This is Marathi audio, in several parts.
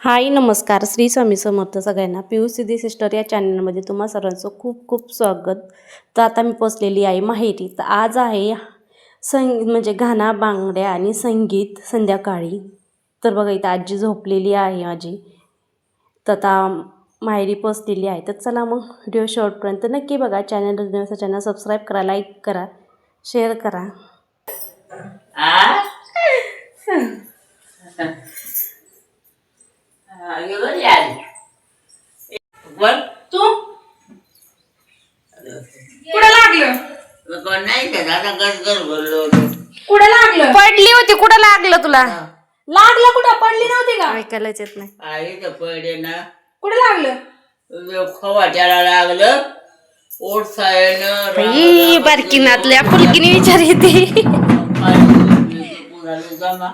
हाय नमस्कार. श्री स्वामी समर्थ सगळ्यांना. पी यू सिद्धी सिस्टर या चॅनलमध्ये तुम्हा सर्वांचं खूप खूप स्वागत. तर आता मी पोचलेली आहे माहेरी. तर आज आहे संग म्हणजे घाणा बांगड्या आणि संगीत संध्याकाळी. तर बघा इथं आजी झोपलेली आहे माझी. तर आता माहेरी पोचलेली आहे. तर चला मग व्हिडिओ शॉर्टपर्यंत नक्की बघा. चॅनल चॅनल सबस्क्राईब करा लाईक करा शेअर करा आ? हा, एवढं यार. वर तू कुठं लागलं का दादा गजगर कुठं लागलं? पडली होती कुठं लागलं तुला? लागलं कुठं? पडली नव्हती का? ऐकायलाच येत नाही. आई तर पडे ना. कुठं लागलं? खवाट्याला लागलं. ओठ सायनं बाई बारकी नातल्या फुलकीने विचार येते. जमा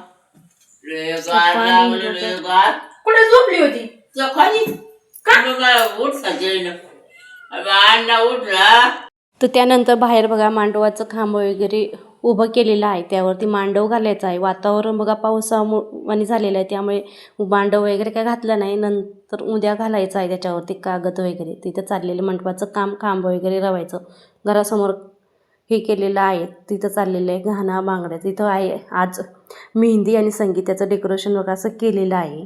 लागलं कुठं झोपली होती? खाली उठ सजेन अण्णा उठला तर त्यानंतर बाहेर बघा मांडवाचं खांब वगैरे उभं केलेलं आहे. त्यावरती मांडव घालायचं आहे. वातावरण बघा पावसामुळे झालेलं आहे. त्यामुळे मांडव वगैरे काय घातलं नाही. नंतर उद्या घालायचं आहे त्याच्यावरती कागद वगैरे. तिथं चाललेलं मंडपाचं काम खांब वगैरे रवायचं. घरासमोर हे केलेलं आहे. तिथं चाललेलं आहे घाणा बांगड्या. तिथं आहे आज मेहंदी आणि संगीताचं डेकोरेशन बघा असं केलेलं आहे.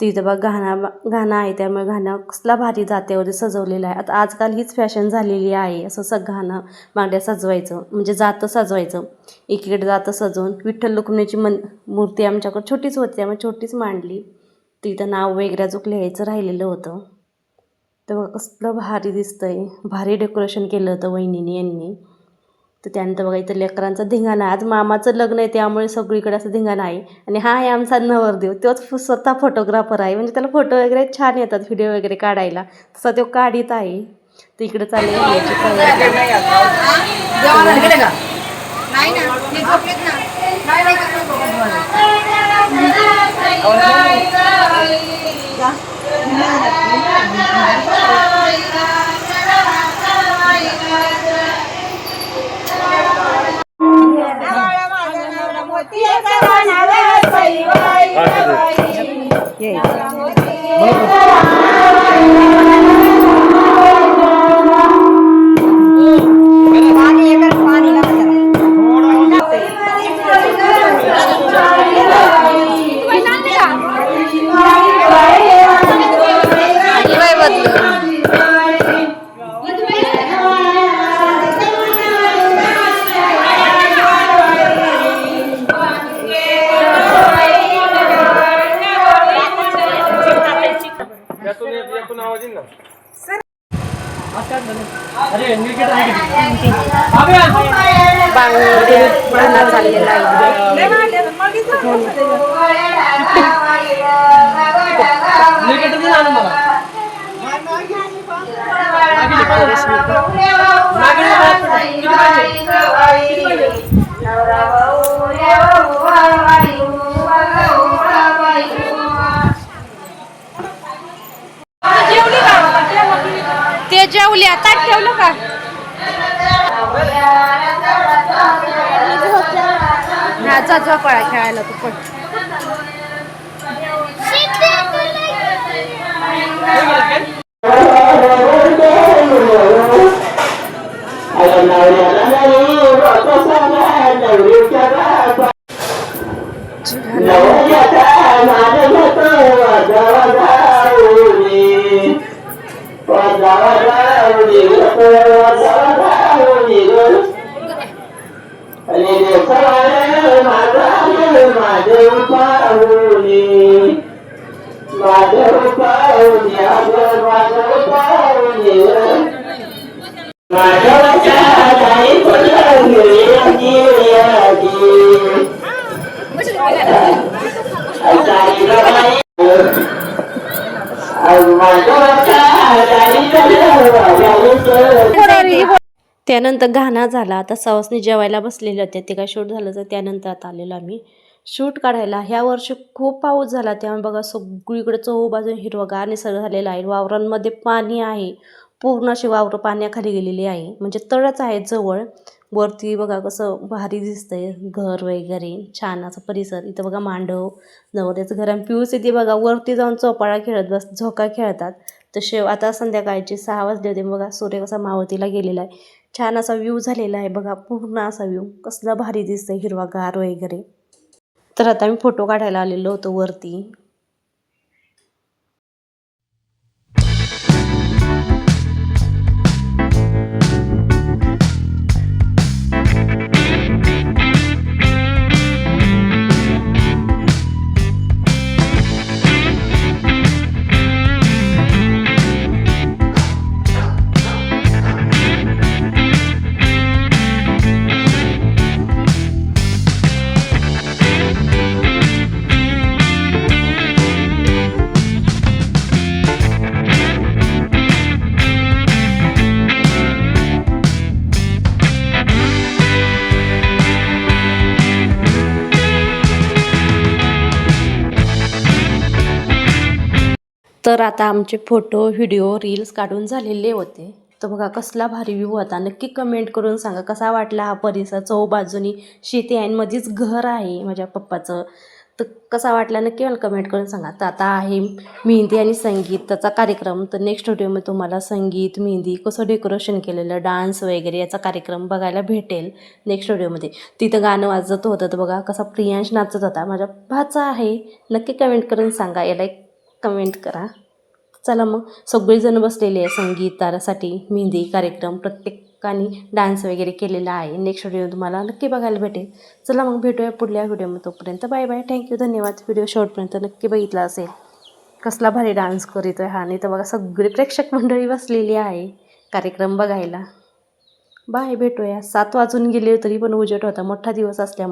तिथं बघ घाणा घाणं आहे त्यामुळे घाणं कसला भारी जात्यावर सजवलेलं आहे. आता आजकाल हीच फॅशन झालेली आहे असं सग गाणं मांड्या सजवायचं म्हणजे जातं सजवायचं. एकीकडे जातं सजवून विठ्ठल रुक्मिणीची मन मूर्ती आमच्याकडे छोटीच होती त्यामुळे छोटीच मांडली. तिथं नाव वगैरे अजून लिहायचं राहिलेलं होतं. तेव्हा कसलं भारी दिसतंय. भारी डेकोरेशन केलं होतं वहिनीने यांनी. तर त्यानंतर बघा इथं लेकरांचा धिंगाणा आहे. आज मामाचं लग्न आहे त्यामुळे सगळीकडे असं धिंगाणा आहे. आणि हा आहे आमचा नवरदेव. तोच स्वतः फोटोग्राफर आहे. म्हणजे त्याला फोटो वगैरे छान येतात व्हिडिओ वगैरे काढायला. तसा तो काढीत आहे. तर इकडे चालले याची गाणं चाललेलं आहे. ते जेवल्या ताट ठेवलं का? हा जा झोपाळा खेळायला तू पण. माधव पाहुणे अगं माधव पाहुणे. माधवाच्या दारी फुलं गेली आजी त्यानंतर घाणा झाला. आता सवासनी जेवायला बसलेले होते ते काय शोध झालं तर त्यानंतर आता आलेलो आम्ही. शूट काढायला. ह्या वर्षी खूप पाऊस झाला. त्यामुळे बघा सगळीकडे चहूबाजून हिरवगार निसर्ग झालेला आहे. वावरांमध्ये पाणी आहे. पूर्ण अशी वावरं पाण्याखाली गेलेली आहे. म्हणजे तळच आहे जवळ. वरती बघा कसं भारी दिसतंय घर वगैरे. छान असं परिसर. इथं बघा मांडव नवऱ्याचं घर आणि पिऊस इथे बघा. वरती जाऊन चोपाळा खेळत बस झोका खेळतात. तसे आता संध्याकाळचे सहा वाजले होते. बघा सूर्य कसा मावतीला गेलेला आहे. छान असा व्ह्यू झालेला आहे. बघा पूर्ण असा व्ह्यू. कसला भारी दिसतंय हिरवागार वगैरे. तर आता मी फोटो काढायला आलेलो होतो वरती. तर आता आमचे फोटो व्हिडिओ रील्स काढून झालेले होते. तर बघा कसला भारी व्ह्यू होता. नक्की कमेंट करून सांगा कसा वाटला हा परिसर? चौबाजूनी शेती आहे आणि मध्येच घर आहे माझ्या पप्पाचं. तर कसा वाटला नक्की मला कमेंट करून सांगा. तर आता आहे मेहंदी आणि संगीताचा कार्यक्रम. तर नेक्स्ट व्हिडिओमध्ये तुम्हाला संगीत मेहंदी कसं डेकोरेशन केलेलं डान्स वगैरे याचा कार्यक्रम बघायला भेटेल नेक्स्ट व्हिडिओमध्ये तिथं गाणं वाजत होतं. तर बघा कसा प्रियांश नाचत होता. माझ्या भाचा आहे. नक्की कमेंट करून सांगा. याला एक कमेंट करा. चला मग. सगळेजण बसलेले आहे संगीतासाठी. मेहंदी कार्यक्रम प्रत्येकाने डान्स वगैरे केलेला आहे. नेक्स्ट व्हिडिओ तुम्हाला नक्की बघायला भेटेल. चला मग भेटूया पुढल्या व्हिडिओमध्ये तोपर्यंत. बाय बाय थँक्यू धन्यवाद. व्हिडिओ शेवटपर्यंत नक्की बघितला असेल. कसला भारी डान्स करीतो आहे हा. नाही तर बघा सगळी प्रेक्षक मंडळी बसलेली आहे. कार्यक्रम बघायला. बाय भेटूया. सात वाजून गेले तरी पण उजेट होता. मोठा दिवस असल्यामुळे.